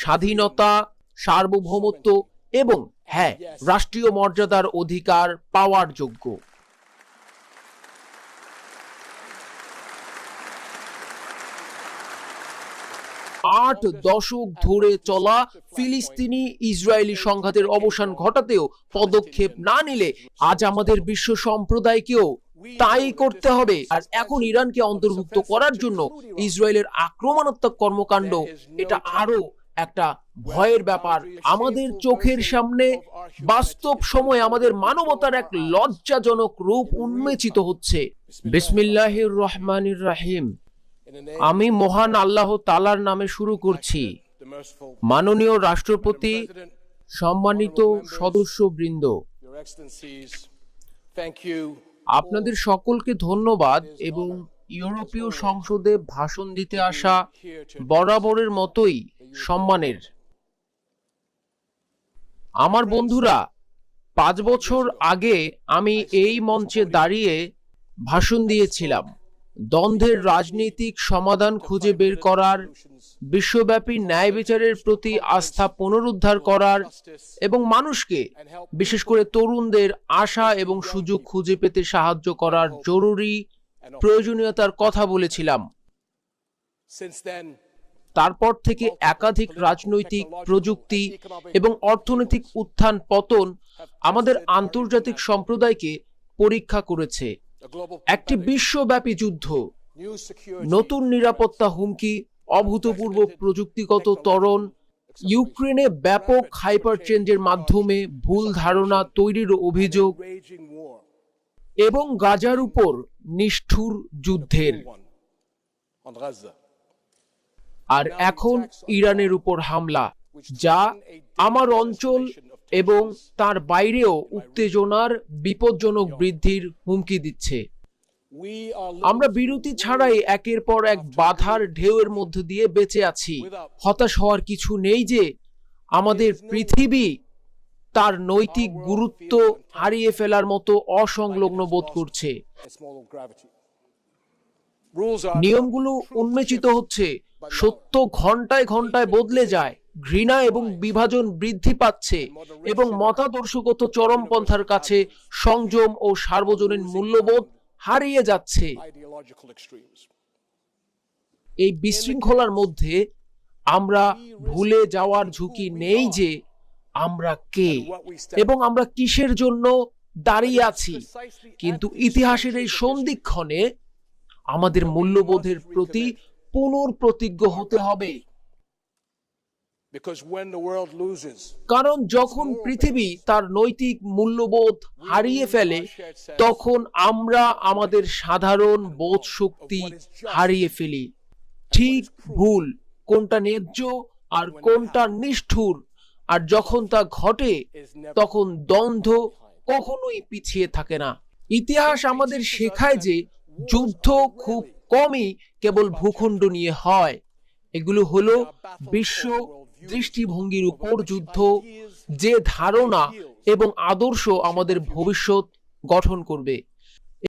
স্বাধীনতা, সার্বভৌমত্ব এবং হ্যাঁ রাষ্ট্রীয় মর্যাদার অধিকার পাওয়ার যোগ্য। আট দশক ধরে চলা ফিলিস্তিনি ইসরায়েলি সংঘাতের অবসান ঘটাতেও পদক্ষেপ না নিলে আজ আমাদের বিশ্ব সম্প্রদায়কেও তাই করতে হবে। আর এখন ইরানকে অন্তর্ভুক্ত করার জন্য ইসরায়েলের আক্রমণাত্মক কর্মকাণ্ড এটা আরও একটা ভয়ের ব্যাপার। আমাদের চোখের সামনে বাস্তব সময়ে আমাদের মানবতার এক লজ্জাজনক রূপ উন্মেচিত হচ্ছে। বিসমিল্লাহির রহমানির রাহিম। আমি মহান আল্লাহ তালার নামে শুরু করছি। মাননীয় রাষ্ট্রপতি, সম্মানিত সদস্যবৃন্দ। আপনাদের সকলকে ধন্যবাদ এবং ইউরোপীয় সংসদে ভাষণ দিতে আসা বরাবরের মতোই সম্মানের। আমার বন্ধুরা, পাঁচ বছর আগে আমি এই মঞ্চে দাঁড়িয়ে ভাষণ দিয়েছিলাম। দ্বন্দ্বের রাজনৈতিক সমাধান খুঁজে বের করার, বিশ্বব্যাপী ন্যায় বিচারের প্রতি আস্থা পুনরুদ্ধার করার এবং মানুষকে, বিশেষ করে তরুণদের আশা এবং সুযোগ খুঁজে পেতে সাহায্য করার জরুরি প্রয়োজনীয়তার কথা বলেছিলাম। তারপর থেকে একাধিক রাজনৈতিক প্রযুক্তি এবং অর্থনৈতিক উত্থান পতন আমাদের আন্তর্জাতিক সম্প্রদায়কে পরীক্ষা করেছে। একটি বিশ্বব্যাপী যুদ্ধ, নতুন নিরাপত্তা হুমকি, অভূতপূর্ব প্রযুক্তিগত ত্বরণ, ইউক্রেনে ব্যাপক হাইপার চেঞ্জের মাধ্যমে ভুল ধারণা তৈরির অভিযোগ এবং গাজার উপর নিষ্ঠুর যুদ্ধের। আর এখন ইরানের উপর হামলা, যা আমার অঞ্চল এবং তার বাইরেও উত্তেজনার, বিপজ্জনক বৃদ্ধির হুমকি দিচ্ছে। আমরা বিরতি ছাড়াই একের পর এক বাধার ঢেউয়ের মধ্যে দিয়ে বেঁচে আছি। হতাশ হওয়ার কিছু নেই যে আমাদের পৃথিবী তার নৈতিক গুরুত্ব হারিয়ে ফেলার মতো অসংলগ্ন বোধ করছে। নিয়মগুলো উন্মেচিত হচ্ছে। সত্য ঘন্টায় ঘন্টায় বদলে যায় ঘৃণা এবং বিভাজন বৃদ্ধি পাচ্ছে এবং মতাদর্শগত চরমপন্থার কাছে সংযম ও সার্বজনীন মূল্যবোধ হারিয়ে যাচ্ছে। এই বিশৃঙ্খলার মধ্যে আমরা ভুলে যাওয়ার ঝুঁকি নেই যে আমরা কে এবং আমরা কিসের জন্য দাঁড়িয়ে আছি। কিন্তু ইতিহাসের এই সন্ধিক্ষণে আমাদের মূল্যবোধের প্রতি পুনর্প্রতিজ্ঞ হতে হবে। কারণ যখন পৃথিবী তার নৈতিক মূল্যবোধ হারিয়ে ফেলে তখন আমরা আমাদের সাধারণ বোধ শক্তি হারিয়ে ফেলি। ঠিক ভুল কোনটা ন্যায্য আর কোনটা নিষ্ঠুর আর যখন তা ঘটে তখন দ্বন্দ্ব কখনোই পিছিয়ে থাকে না। ইতিহাস আমাদের শেখায় যে যুদ্ধ খুব কমই কেবল ভূখণ্ড নিয়ে হয়। এগুলো হলো বিশ্ব দৃষ্টিভঙ্গির উপর যুদ্ধ, যে ধারণা এবং আদর্শ আমাদের ভবিষ্যৎ গঠন করবে।